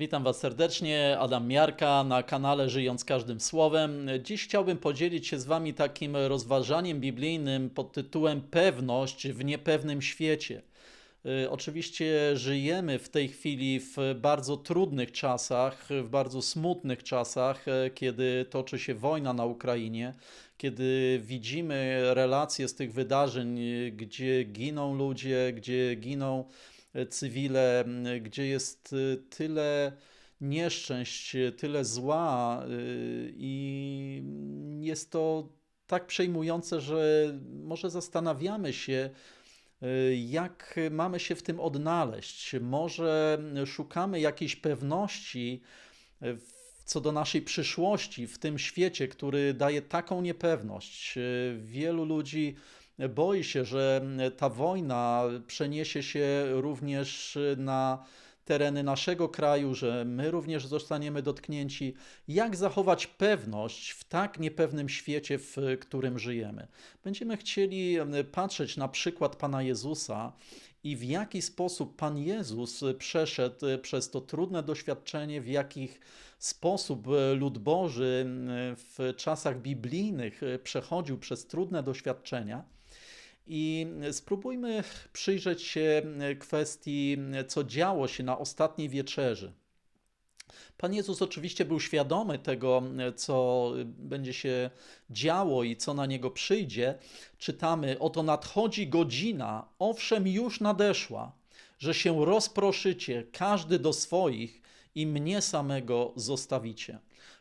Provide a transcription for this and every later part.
Witam Was serdecznie, Adam Miarka na kanale Żyjąc Każdym Słowem. Dziś chciałbym podzielić się z Wami takim rozważaniem biblijnym pod tytułem Pewność w niepewnym świecie. Y, Oczywiście żyjemy w tej chwili w bardzo trudnych czasach, w bardzo smutnych czasach, e, kiedy toczy się wojna na Ukrainie, kiedy widzimy relacje z tych wydarzeń, y, gdzie giną ludzie, gdzie giną cywile, gdzie jest y, tyle nieszczęść, y, tyle zła y, i jest to tak przejmujące, że może zastanawiamy się, jak mamy się w tym odnaleźć. Może szukamy jakiejś pewności co do naszej przyszłości w tym świecie, który daje taką niepewność. Wielu ludzi boi się, że ta wojna przeniesie się również na tereny naszego kraju, że my również zostaniemy dotknięci. Jak zachować pewność w tak niepewnym świecie, w którym żyjemy? Będziemy chcieli patrzeć na przykład Pana Jezusa i w jaki sposób Pan Jezus przeszedł e, przez to trudne doświadczenie, w jakich sposób e, lud Boży w czasach biblijnych e, przechodził przez trudne doświadczenia. I spróbujmy przyjrzeć się kwestii, co działo się na ostatniej wieczerzy. Pan Jezus oczywiście był świadomy tego, co będzie się działo i co na niego przyjdzie. Czytamy: Oto nadchodzi godzina, owszem, już nadeszła, że się rozproszycie, każdy do swoich, i mnie samego zostawicie.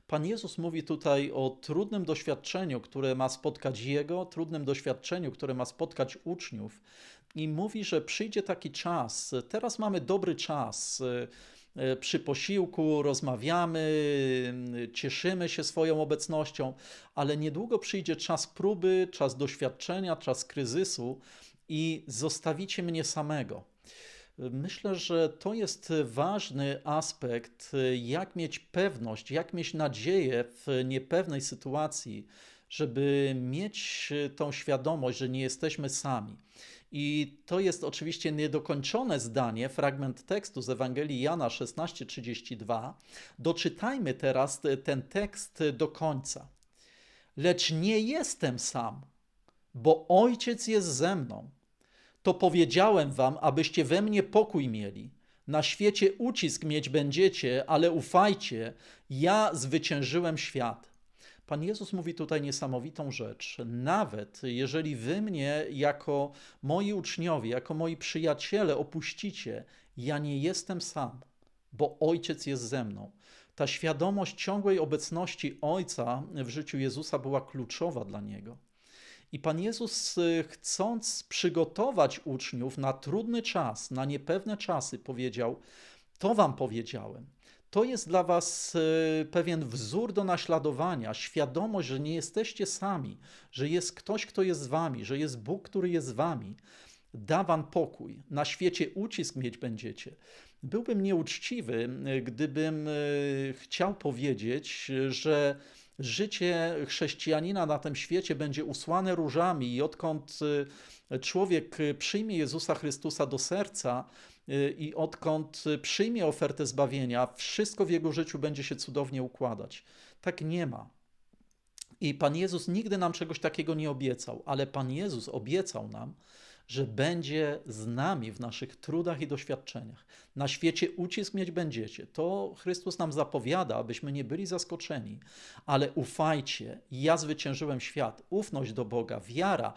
Pan Jezus mówi tutaj o trudnym doświadczeniu, które ma spotkać Jego, trudnym doświadczeniu, które ma spotkać uczniów, i mówi, że przyjdzie taki czas. Teraz mamy dobry czas. e, Przy posiłku rozmawiamy, e, cieszymy się swoją obecnością, ale niedługo przyjdzie czas próby, czas doświadczenia, czas kryzysu i zostawicie mnie samego. Myślę, że to jest ważny aspekt, jak mieć pewność, jak mieć nadzieję w niepewnej sytuacji, żeby mieć tą świadomość, że nie jesteśmy sami. I to jest oczywiście niedokończone zdanie, fragment tekstu z Ewangelii Jana 16:32. Doczytajmy teraz te- ten tekst do końca. Lecz nie jestem sam, bo Ojciec jest ze mną. To powiedziałem wam, abyście we mnie pokój mieli. Na świecie ucisk mieć będziecie, ale ufajcie, ja zwyciężyłem świat. Pan Jezus mówi tutaj niesamowitą rzecz. Nawet jeżeli wy mnie jako moi uczniowie, jako moi przyjaciele opuścicie, ja nie jestem sam, bo Ojciec jest ze mną. Ta świadomość ciągłej obecności Ojca w życiu Jezusa była kluczowa dla niego. I Pan Jezus, y, chcąc przygotować uczniów na trudny czas, na niepewne czasy, powiedział: To wam powiedziałem. To jest dla was y, pewien wzór do naśladowania, świadomość, że nie jesteście sami, że jest ktoś, kto jest z wami, że jest Bóg, który jest z wami. Da wam pokój. Na świecie ucisk mieć będziecie. Byłbym nieuczciwy, y, gdybym chciał powiedzieć, że życie chrześcijanina na tym świecie będzie usłane różami i odkąd y, człowiek przyjmie Jezusa Chrystusa do serca y, i odkąd przyjmie ofertę zbawienia, wszystko w jego życiu będzie się cudownie układać. Tak nie ma. I Pan Jezus nigdy nam czegoś takiego nie obiecał, ale Pan Jezus obiecał nam, że będzie z nami w naszych trudach i doświadczeniach. Na świecie ucisk mieć będziecie. To Chrystus nam zapowiada, abyśmy nie byli zaskoczeni, ale ufajcie, ja zwyciężyłem świat. Ufność do Boga, wiara,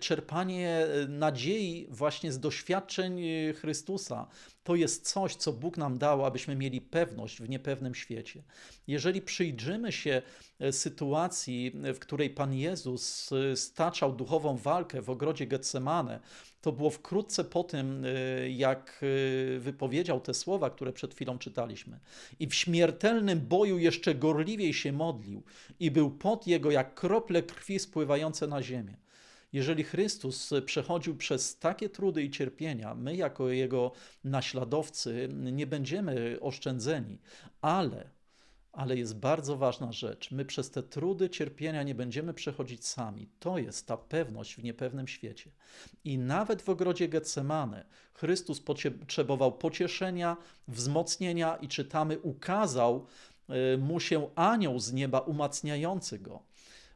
czerpanie y, nadziei właśnie z doświadczeń y, Chrystusa. To jest coś, co Bóg nam dał, abyśmy mieli pewność w niepewnym świecie. Jeżeli przyjrzymy się e, sytuacji, e, w której Pan Jezus e, staczał duchową walkę w ogrodzie Getsemane, to było wkrótce po tym, e, jak e, wypowiedział te słowa, które przed chwilą czytaliśmy. I w śmiertelnym boju jeszcze gorliwiej się modlił, i był pot jego jak krople krwi spływające na ziemię. Jeżeli Chrystus przechodził przez takie trudy i cierpienia, my jako Jego naśladowcy nie będziemy oszczędzeni, ale Ale jest bardzo ważna rzecz. My przez te trudy, cierpienia nie będziemy przechodzić sami. To jest ta pewność w niepewnym świecie. I nawet w ogrodzie Getsemane Chrystus potrzebował pocieszenia, wzmocnienia i czytamy, ukazał y, mu się anioł z nieba umacniający go.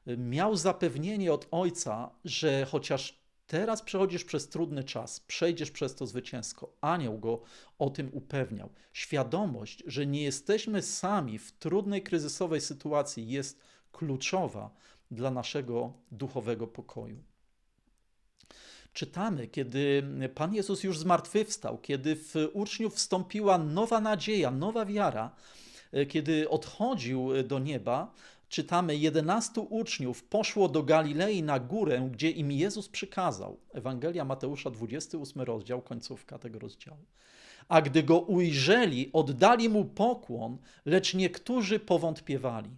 Miał zapewnienie od Ojca, że chociaż Teraz przechodzisz przez trudny czas, przejdziesz przez to zwycięsko. Anioł go o tym upewniał. Świadomość, że nie jesteśmy sami w trudnej, kryzysowej sytuacji, jest kluczowa dla naszego duchowego pokoju. Czytamy, kiedy Pan Jezus już zmartwychwstał, kiedy w uczniów wstąpiła nowa nadzieja, nowa wiara, kiedy odchodził do nieba, czytamy, jedenastu uczniów poszło do Galilei na górę, gdzie im Jezus przykazał. Ewangelia Mateusza, 28 rozdział, końcówka tego rozdziału. A gdy go ujrzeli, oddali mu pokłon, lecz niektórzy powątpiewali.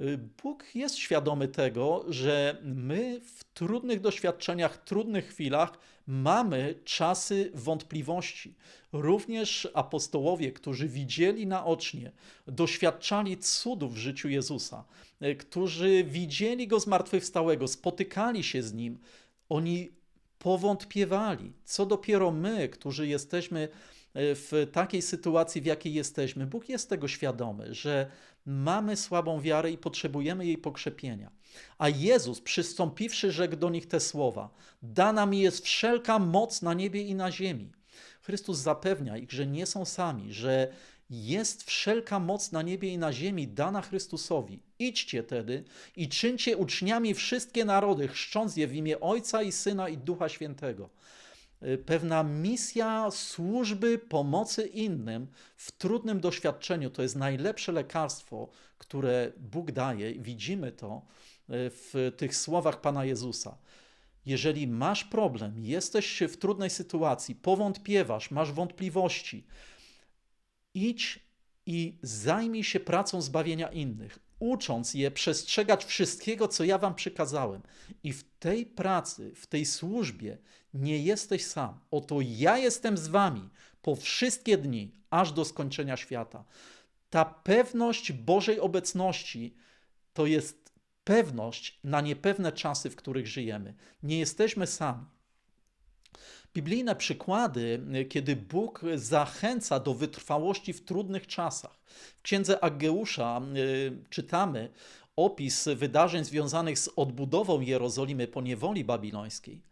Y, Bóg jest świadomy tego, że my w trudnych doświadczeniach, trudnych chwilach mamy czasy wątpliwości. Również apostołowie, którzy widzieli naocznie, doświadczali cudów w życiu Jezusa, y, którzy widzieli go zmartwychwstałego, spotykali się z nim, oni powątpiewali. Co dopiero my, którzy jesteśmy E, w takiej sytuacji, w jakiej jesteśmy. Bóg jest tego świadomy, że mamy słabą wiarę i potrzebujemy jej pokrzepienia. A Jezus, przystąpiwszy, rzekł do nich te słowa: Dana mi jest wszelka moc na niebie i na ziemi. Chrystus zapewnia ich, że nie są sami, że jest wszelka moc na niebie i na ziemi dana Chrystusowi. Idźcie tedy i czyńcie uczniami wszystkie narody, chrzcząc je w imię Ojca i Syna i Ducha Świętego Y, pewna misja służby pomocy innym w trudnym doświadczeniu to jest najlepsze lekarstwo, które Bóg daje. Widzimy to y, w tych słowach Pana Jezusa. Jeżeli masz problem, jesteś w trudnej sytuacji, powątpiewasz, masz wątpliwości, idź i zajmij się pracą zbawienia innych ucząc je przestrzegać wszystkiego, co ja wam przykazałem. I w tej pracy, w tej służbie nie jesteś sam. Oto ja jestem z wami po wszystkie dni, aż do skończenia świata. Ta pewność Bożej obecności to jest pewność na niepewne czasy, w których żyjemy. Nie jesteśmy sami. Biblijne przykłady, kiedy Bóg zachęca do wytrwałości w trudnych czasach. W księdze Ageusza y, czytamy opis wydarzeń związanych z odbudową Jerozolimy po niewoli babilońskiej.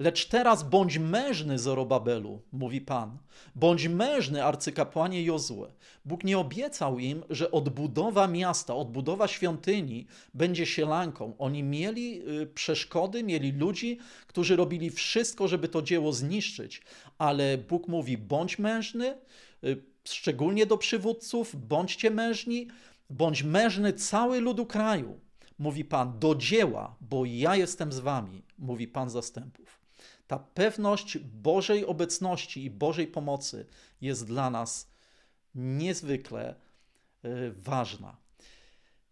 Lecz teraz bądź mężny, Zorobabelu, mówi Pan. Bądź mężny, arcykapłanie Jozue. Bóg nie obiecał im, że odbudowa miasta, odbudowa świątyni będzie sielanką. Oni mieli y, przeszkody, mieli ludzi, którzy robili wszystko, żeby to dzieło zniszczyć. Ale Bóg mówi: bądź mężny, y, szczególnie do przywódców, bądźcie mężni, bądź mężny cały ludu kraju. Mówi Pan, do dzieła, bo ja jestem z wami, mówi Pan zastępów. Ta pewność Bożej obecności i Bożej pomocy jest dla nas niezwykle e, ważna.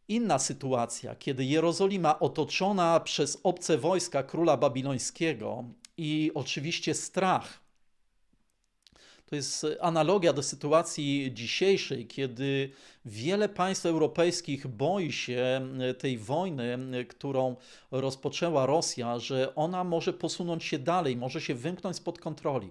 Inna sytuacja, kiedy Jerozolima otoczona przez obce wojska króla babilońskiego i oczywiście strach to jest analogia do sytuacji dzisiejszej, kiedy wiele państw europejskich boi się e, tej wojny, e, którą rozpoczęła Rosja, że ona może posunąć się dalej, może się wymknąć spod kontroli.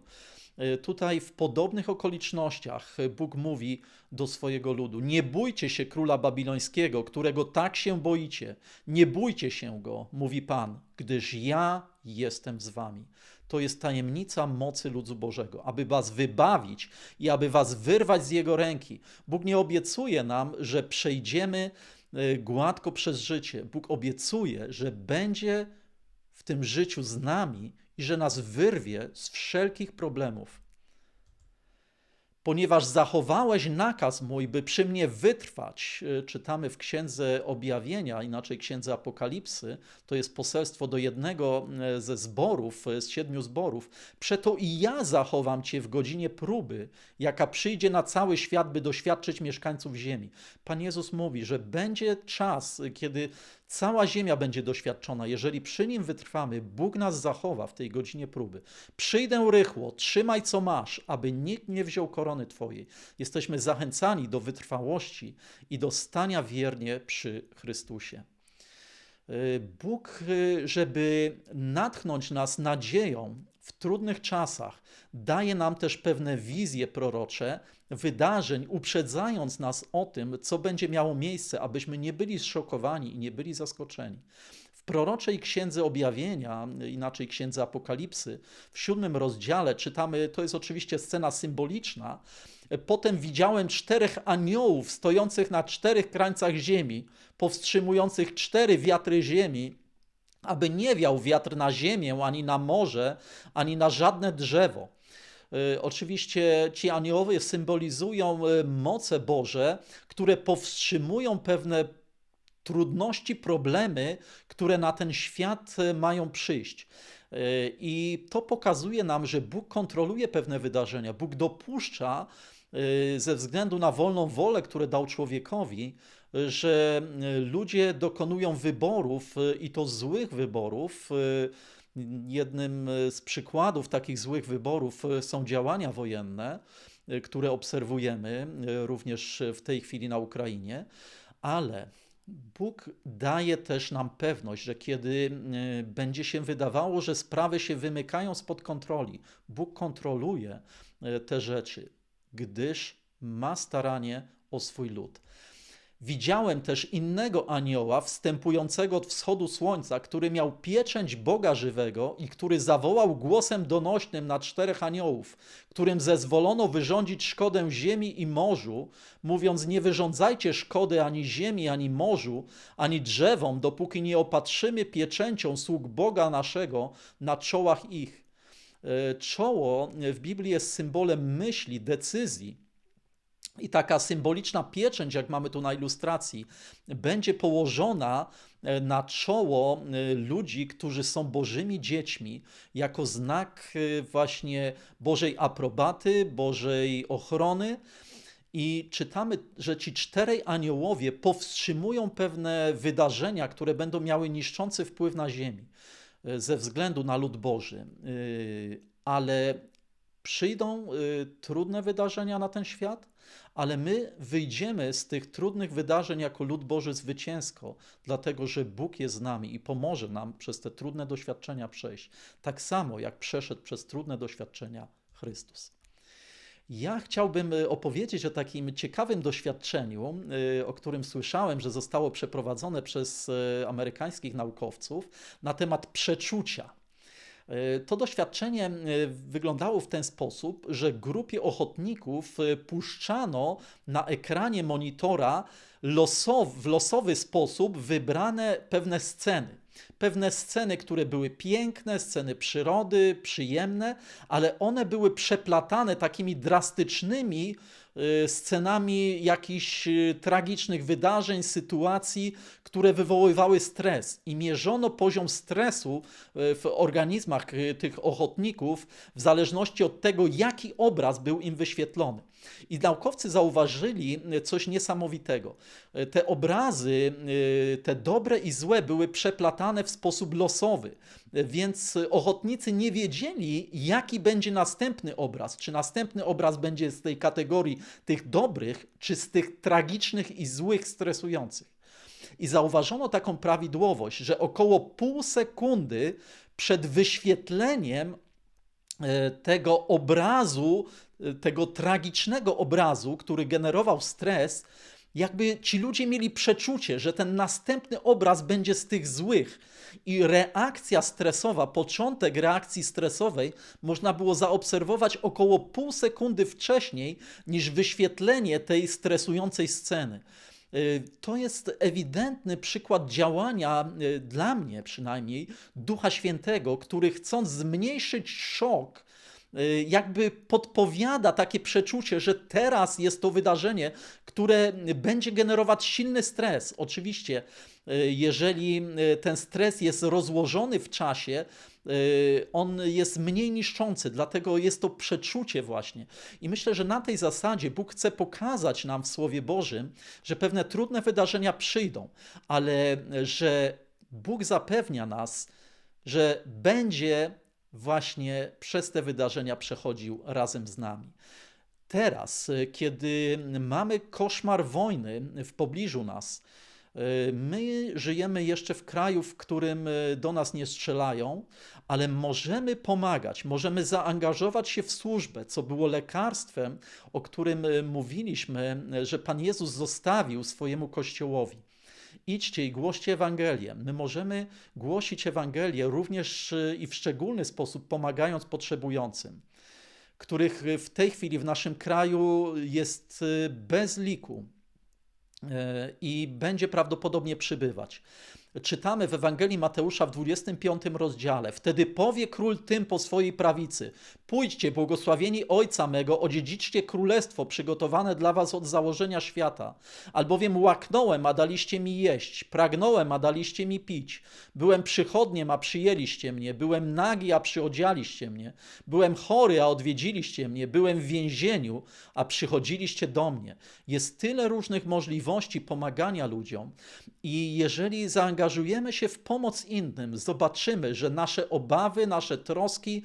E, tutaj w podobnych okolicznościach Bóg mówi do swojego ludu: Nie bójcie się króla babilońskiego, którego tak się boicie. Nie bójcie się go, mówi Pan, gdyż ja jestem z wami. To jest tajemnica mocy ludu Bożego, aby was wybawić i aby was wyrwać z jego ręki. Bóg nie obiecuje nam, że przejdziemy e, gładko przez życie. Bóg obiecuje, że będzie w tym życiu z nami i że nas wyrwie z wszelkich problemów ponieważ zachowałeś nakaz mój, by przy mnie wytrwać. E, czytamy w Księdze Objawienia, inaczej Księdze Apokalipsy, to jest poselstwo do jednego e, ze zborów, e, z siedmiu zborów. Przeto i ja zachowam cię w godzinie próby, jaka przyjdzie na cały świat, by doświadczyć mieszkańców ziemi. Pan Jezus mówi, że będzie czas, kiedy Cała ziemia będzie doświadczona. Jeżeli przy nim wytrwamy, Bóg nas zachowa w tej godzinie próby. Przyjdę rychło, trzymaj co masz, aby nikt nie wziął korony Twojej. Jesteśmy zachęcani do wytrwałości i do stania wiernie przy Chrystusie. Y, Bóg, y, żeby natchnąć nas nadzieją w trudnych czasach, daje nam też pewne wizje prorocze wydarzeń, uprzedzając nas o tym, co będzie miało miejsce, abyśmy nie byli zszokowani i nie byli zaskoczeni. W proroczej księdze objawienia, inaczej księdze Apokalipsy, w siódmym rozdziale czytamy, to jest oczywiście scena symboliczna. Potem widziałem czterech aniołów stojących na czterech krańcach ziemi, powstrzymujących cztery wiatry ziemi, aby nie wiał wiatr na ziemię, ani na morze, ani na żadne drzewo. Y, oczywiście ci aniołowie symbolizują y, moce Boże, które powstrzymują pewne trudności, problemy, które na ten świat y, mają przyjść. I to pokazuje nam, że Bóg kontroluje pewne wydarzenia. Bóg dopuszcza ze względu na wolną wolę, które dał człowiekowi, że ludzie dokonują wyborów i to złych wyborów Jednym e, z przykładów takich złych wyborów e, są działania wojenne, e, które obserwujemy również w tej chwili na Ukrainie, ale Bóg daje też nam pewność, że kiedy będzie się wydawało, że sprawy się wymykają spod kontroli, Bóg kontroluje te rzeczy, gdyż ma staranie o swój lud. Widziałem też innego anioła wstępującego od wschodu słońca, który miał pieczęć Boga żywego i który zawołał głosem donośnym na czterech aniołów, którym zezwolono wyrządzić szkodę ziemi i morzu, mówiąc: Nie wyrządzajcie szkody ani ziemi, ani morzu, ani drzewom, dopóki nie opatrzymy pieczęcią sług Boga naszego na czołach ich. E, czoło w Biblii jest symbolem myśli, decyzji i taka symboliczna pieczęć, jak mamy tu na ilustracji, będzie położona e, na czoło e, ludzi, którzy są Bożymi dziećmi, jako znak e, właśnie Bożej aprobaty, Bożej ochrony. I czytamy, że ci czterej aniołowie powstrzymują pewne wydarzenia, które będą miały niszczący wpływ na ziemi ze względu na lud Boży. Ale przyjdą trudne wydarzenia na ten świat, ale my wyjdziemy z tych trudnych wydarzeń jako lud Boży zwycięsko, dlatego że Bóg jest z nami i pomoże nam przez te trudne doświadczenia przejść, tak samo jak przeszedł przez trudne doświadczenia Chrystus. Ja chciałbym y, opowiedzieć o takim ciekawym doświadczeniu, y, o którym słyszałem, że zostało przeprowadzone przez y, amerykańskich naukowców na temat przeczucia. E, to doświadczenie e, wyglądało w ten sposób, że grupie ochotników e, puszczano na ekranie monitora losow, w losowy sposób wybrane pewne sceny. Pewne sceny, które były piękne, sceny przyrody, przyjemne, ale one były przeplatane takimi drastycznymi scenami jakichś tragicznych wydarzeń, sytuacji, które wywoływały stres i mierzono poziom stresu e, w organizmach tych ochotników w zależności od tego, jaki obraz był im wyświetlony. I naukowcy zauważyli coś niesamowitego. Te obrazy, te dobre i złe, były przeplatane w sposób losowy, więc ochotnicy nie wiedzieli, jaki będzie następny obraz. Czy następny obraz będzie z tej kategorii tych dobrych, czy z tych tragicznych i złych, stresujących. I zauważono taką prawidłowość, że około pół sekundy przed wyświetleniem e, tego obrazu, tego tragicznego obrazu, który generował stres, jakby ci ludzie mieli przeczucie, że ten następny obraz będzie z tych złych. I reakcja stresowa, początek reakcji stresowej można było zaobserwować około pół sekundy wcześniej niż wyświetlenie tej stresującej sceny. Y, to jest ewidentny przykład działania, y, dla mnie przynajmniej, Ducha Świętego, który chcąc zmniejszyć szok, jakby podpowiada takie przeczucie, że teraz jest to wydarzenie, które będzie generować silny stres. Oczywiście, jeżeli ten stres jest rozłożony w czasie, Y, on jest mniej niszczący, dlatego jest to przeczucie właśnie. I myślę, że na tej zasadzie Bóg chce pokazać nam w Słowie Bożym, że pewne trudne wydarzenia przyjdą, ale że Bóg zapewnia nas, że będzie właśnie przez te wydarzenia przechodził razem z nami. Teraz, e, kiedy mamy koszmar wojny w pobliżu nas, e, my żyjemy jeszcze w kraju, w którym e, do nas nie strzelają, ale możemy pomagać, możemy zaangażować się w służbę, co było lekarstwem, o którym mówiliśmy, że Pan Jezus zostawił swojemu kościołowi. Idźcie i głoście Ewangelię. My możemy głosić Ewangelię również e, i w szczególny sposób pomagając potrzebującym, których w tej chwili w naszym kraju jest e, bez liku e, i będzie prawdopodobnie przybywać. Czytamy w Ewangelii Mateusza w 25 rozdziale. Wtedy powie król tym po swojej prawicy: Pójdźcie, błogosławieni Ojca mego, odziedziczcie królestwo przygotowane dla was od założenia świata. Albowiem łaknąłem, a daliście mi jeść, pragnąłem, a daliście mi pić. Byłem przychodniem, a przyjęliście mnie. Byłem nagi, a przyodzialiście mnie. Byłem chory, a odwiedziliście mnie. Byłem w więzieniu, a przychodziliście do mnie. Jest tyle różnych możliwości pomagania ludziom i jeżeli zaangażujemy się w pomoc innym, zobaczymy, że nasze obawy, nasze troski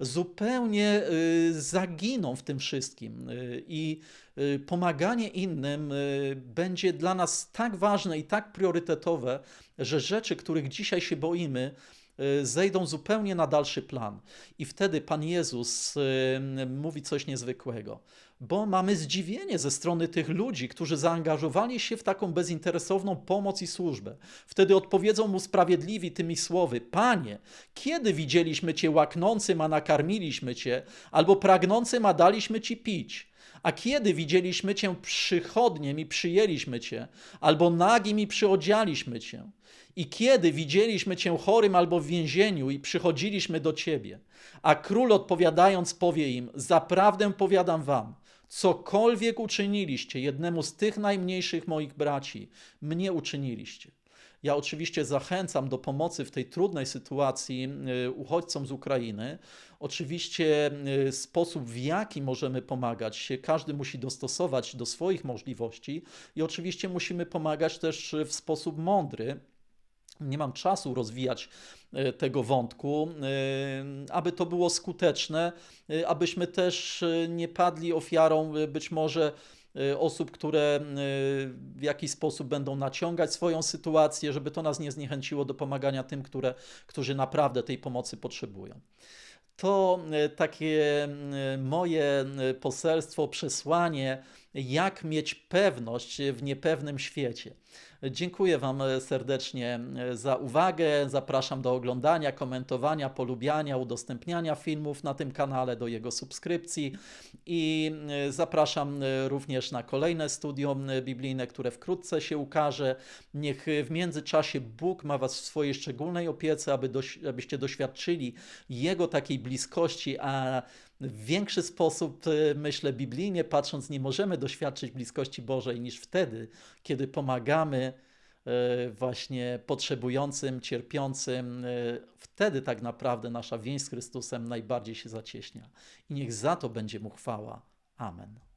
zupełnie y, zaginą w tym wszystkim y, i y, pomaganie innym będzie dla nas tak ważne i tak priorytetowe, że rzeczy, których dzisiaj się boimy, zejdą zupełnie na dalszy plan. I wtedy Pan Jezus y, mówi coś niezwykłego, bo mamy zdziwienie ze strony tych ludzi, którzy zaangażowali się w taką bezinteresowną pomoc i służbę. Wtedy odpowiedzą mu sprawiedliwi tymi słowy: Panie, kiedy widzieliśmy Cię łaknącym, a nakarmiliśmy Cię, albo pragnącym, a daliśmy Ci pić? A kiedy widzieliśmy Cię przychodniem i przyjęliśmy Cię, albo nagim i przyodzialiśmy Cię? I kiedy widzieliśmy Cię chorym albo w więzieniu i przychodziliśmy do Ciebie? A król odpowiadając powie im, zaprawdę powiadam wam, cokolwiek uczyniliście jednemu z tych najmniejszych moich braci, mnie uczyniliście. Ja oczywiście zachęcam do pomocy w tej trudnej sytuacji y, uchodźcom z Ukrainy. Oczywiście y, sposób, w jaki możemy pomagać, każdy musi dostosować do swoich możliwości i oczywiście musimy pomagać też w sposób mądry. Nie mam czasu rozwijać e, tego wątku, aby to było skuteczne, abyśmy też nie padli ofiarą być może osób, które e, w jakiś sposób będą naciągać swoją sytuację, żeby to nas nie zniechęciło do pomagania tym, które, którzy naprawdę tej pomocy potrzebują. To e, takie moje poselstwo, przesłanie, jak mieć pewność w niepewnym świecie. Dziękuję Wam e, serdecznie e, za uwagę. Zapraszam do oglądania, komentowania, polubiania, udostępniania filmów na tym kanale, do jego subskrypcji i e, zapraszam również na kolejne studium biblijne, które wkrótce się ukaże. Niech w międzyczasie Bóg ma Was w swojej szczególnej opiece, aby doś, abyście doświadczyli Jego takiej bliskości, a w większy sposób, e, myślę, biblijnie patrząc, nie możemy doświadczyć bliskości Bożej niż wtedy, kiedy pomagamy e, właśnie potrzebującym, cierpiącym. E, Wtedy tak naprawdę nasza więź z Chrystusem najbardziej się zacieśnia. I niech za to będzie mu chwała. Amen.